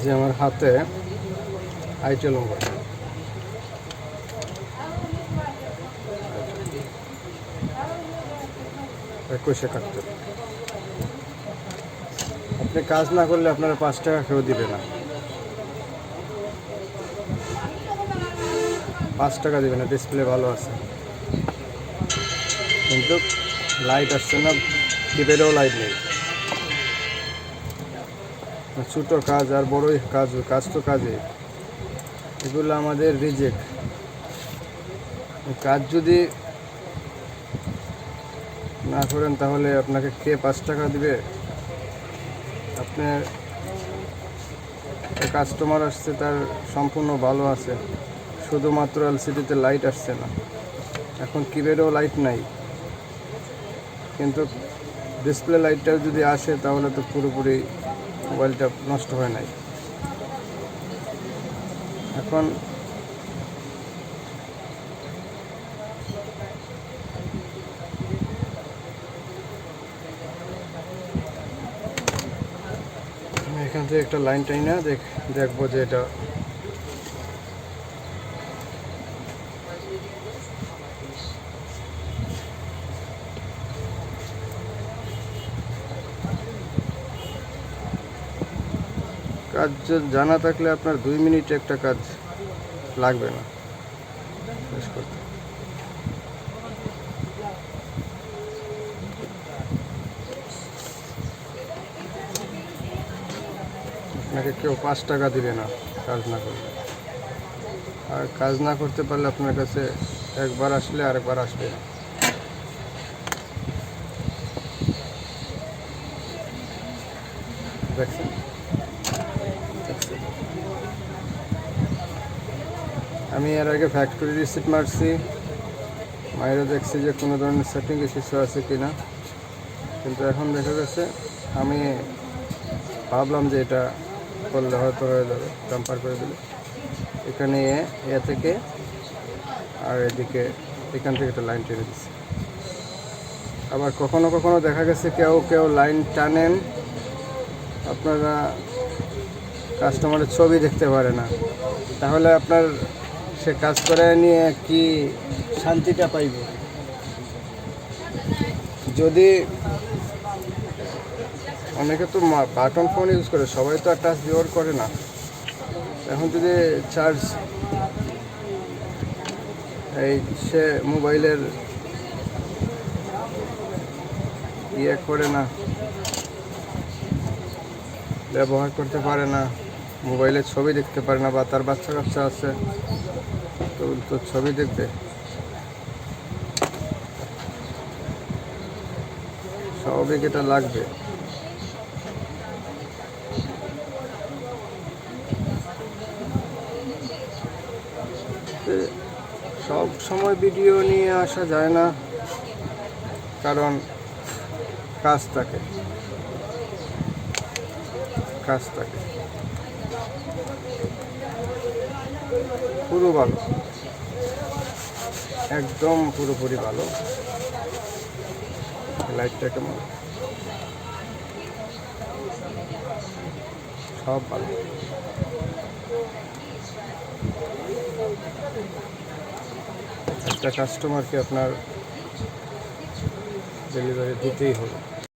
যে আমার হাতে আইটেল মোবাইল। একুশে আপনি কাজ না করলে আপনারা পাঁচ টাকা কেউ দিবে না। পাঁচ টাকা দিবে না ডিসপ্লে ভালো আছে। কিন্তু লাইট আসছে না কিপ্যাডেও লাইট নেই। ছোটো কাজ আর বড়ই কাজ কাজ তো কাজে এগুলো আমাদের রিজেক্ট কাজ যদি না করেন তাহলে আপনাকে কে পাঁচ টাকা দিবে? আপনার কাস্টমার আসছে, তার সম্পূর্ণ ভালো আছে। শুধুমাত্র এলসিডিতে লাইট আসছে না। এখন কিপ্যাডেও লাইট নাই। কিন্তু ডিসপ্লে লাইটটাও যদি আসে, তাহলে তো পুরোপুরি মোবাইলটা নষ্ট হয় নাই। এখন এখান থেকে একটা লাইন টাইনা দেখ দেখব যে এটা কাজ জানা থাকলে আপনার দুই মিনিট একটা কাজ লাগবে না। শেষ করতে। আপনাকে কেউ পাঁচ টাকা দিবে না কাজ না করলে। আর কাজ না করতে পারলে আপনার কাছে একবার আসলে আরেকবার আসবে না। দেখছেন। আমি এর আগে ফ্যাক্টরি রিসিট মারছি। মায়েরা দেখছি যে কোনো ধরনের সেটিং ইস্যু আছে কি না কিন্তু এখন দেখা গেছে আমি ভাবলাম যে এটা করলে হয়তো হয়ে যাবে জাম্পার করে দিলে। এখানে এ থেকে আর এদিকে এখান থেকে একটা লাইন টেনে দিচ্ছে। আবার কখনো কখনো দেখা গেছে কেউ কেউ লাইন টানেন। আপনারা কাস্টমারের ছবি দেখতে পারে না। তাহলে আপনার সে কাজ করে নিয়ে কি শান্তিটা পাইব? যদি অনেকে তো বাটন ফোন ইউজ করে, সবাই তো আর টাচ ব্যবহার করে না। এখন যদি চার্জ এই সে মোবাইলের ইয়ে করে না, ব্যবহার করতে পারে না। মোবাইলের ছবি দেখতে পারে না বা তার বাচ্চা কাচ্চা আছে, তো তো ছবি দেখবে। স্বাভাবিক এটা লাগবে। সব সময় ভিডিও নিয়ে আসা যায় না, কারণ কাজ থাকে। কাজ থাকে। পুরো ভালো। একদম পুরোপুরি ভালো। লাইটটা কেমন? সব ভালো। একটা কাস্টমারকে আপনার ডেলিভারি দিতেই হবে।